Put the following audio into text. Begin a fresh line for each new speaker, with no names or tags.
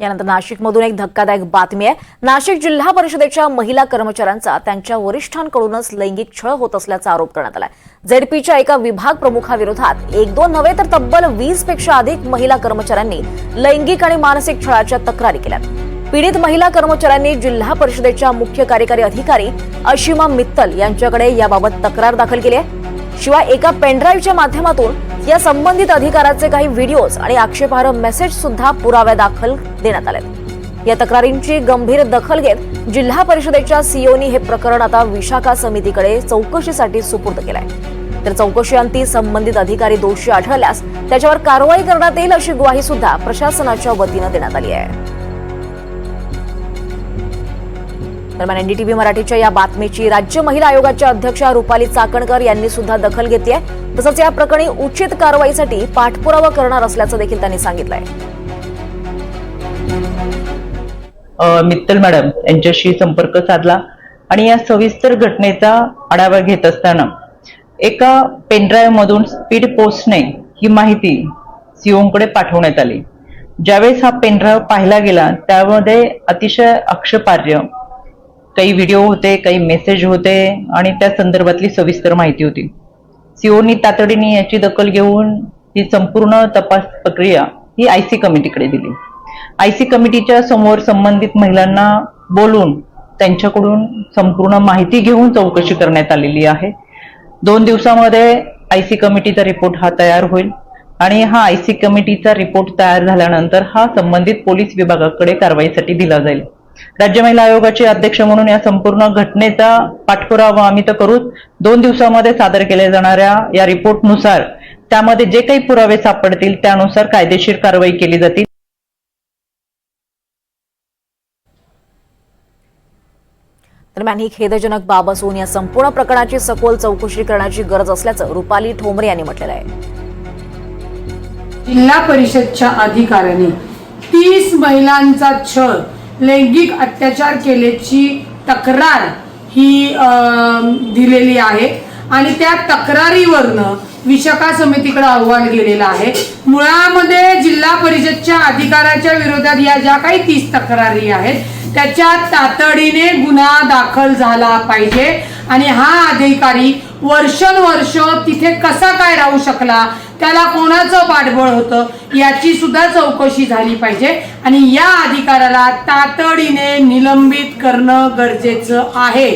यानंतर नाशिकमधून एक धक्कादायक बातमी आहे. नाशिक जिल्हा परिषदेच्या महिला कर्मचाऱ्यांचा त्यांच्या वरिष्ठांकडूनच लैंगिक छळ होत असल्याचा आरोप करण्यात आलाय. झेडपीच्या एका विभाग प्रमुखाविरोधात एक दोन नव्हे तर तब्बल वीसपेक्षा अधिक महिला कर्मचाऱ्यांनी लैंगिक आणि मानसिक छळाच्या तक्रारी केल्यात. पीडित महिला कर्मचाऱ्यांनी जिल्हा परिषदेच्या मुख्य कार्यकारी अधिकारी अशिमा मित्तल यांच्याकडे याबाबत तक्रार दाखल केली आहे. शिवाय एका पेनड्राईव्हच्या माध्यमातून या संबंधित अधिकाराचे काही व्हिडिओज आणि आक्षेपार्ह मेसेज सुद्धा पुराव्या दाखल देण्यात आले या तक्रारींची गंभीर दखल घेत जिल्हा परिषदेच्या सीओनी हे प्रकरण आता विशाखा समितीकडे चौकशीसाठी सुपूर्द केलंय. तर चौकशीअंती संबंधित अधिकारी दोषी आढळल्यास त्याच्यावर कारवाई करण्यात येईल अशी ग्वाही सुद्धा प्रशासनाच्या वतीनं देण्यात आली आहे. दरम्यान एनडीटीव्ही मराठीच्या या बातमीची राज्य महिला आयोगाच्या अध्यक्षा रुपाली चाकणकर यांनी सुद्धा दखल घेतली आहे. तसंच या प्रकरणी उचित कारवाईसाठी पाठपुरावा करणार असल्याचं देखील त्यांनी सांगितलंय.
मित्तल मॅडम यांच्याशी संपर्क साधला आणि या सविस्तर घटनेचा आढावा घेत असताना एका पेनड्राईव्ह मधून स्पीड पोस्टने ही माहिती सीओकडे पाठवण्यात आली. ज्यावेळेस हा पेनड्राईव्ह पाहिला गेला त्यामध्ये अतिशय आक्षेपार्ह काही व्हिडिओ होते काही मेसेज होते आणि त्या संदर्भातली सविस्तर माहिती होती. सीओनी तातडीने याची दखल घेऊन ही संपूर्ण तपास प्रक्रिया ही आयसी कमिटीकडे दिली. आयसी कमिटीच्या समोर संबंधित महिलांना बोलून त्यांच्याकडून संपूर्ण माहिती घेऊन चौकशी करण्यात आलेली आहे. दोन दिवसामध्ये आयसी कमिटीचा रिपोर्ट हा तयार होईल आणि हा आयसी कमिटीचा रिपोर्ट तयार झाल्यानंतर हा संबंधित पोलीस विभागाकडे कारवाईसाठी दिला जाईल. राज्य महिला आयोगाचे अध्यक्ष म्हणून या संपूर्ण घटनेचा पाठपुरावा आम्ही तर करूच. दोन दिवसामध्ये सादर केल्या जाणाऱ्या या रिपोर्टनुसार त्यामध्ये जे काही पुरावे सापडतील त्यानुसार कायदेशीर कारवाई केली जातील.
दरम्यान ही खेदजनक बाब असून या संपूर्ण प्रकरणाची सखोल चौकशी करण्याची गरज असल्याचं रुपाली ठोंबरे यांनी म्हटलेलं आहे.
जिल्हा परिषदच्या अधिकाऱ्यांनी तीस महिलांचा छळ लैंगिक अत्याचार केल्याची तक्रार ही दिलेली आहे. आणि त्या तक्रारीवरनं विशाखा समितीकडे अहवाल गेलेला आहे. मुळामध्ये जिल्हा परिषदच्या अधिकाराच्या विरोधात या ज्या काही तीस तक्रारी आहेत त्याच्यात तातडीने गुन्हा दाखल झाला पाहिजे. आणि हा अधिकारी वर्षानुवर्ष तिथे कसा काय राहू शकला त्याला कोणाचं पाठबळ होतं याची सुद्धा चौकशी झाली पाहिजे. आणि या अधिकाऱ्याला तातडीने निलंबित करणं गरजेचं आहे.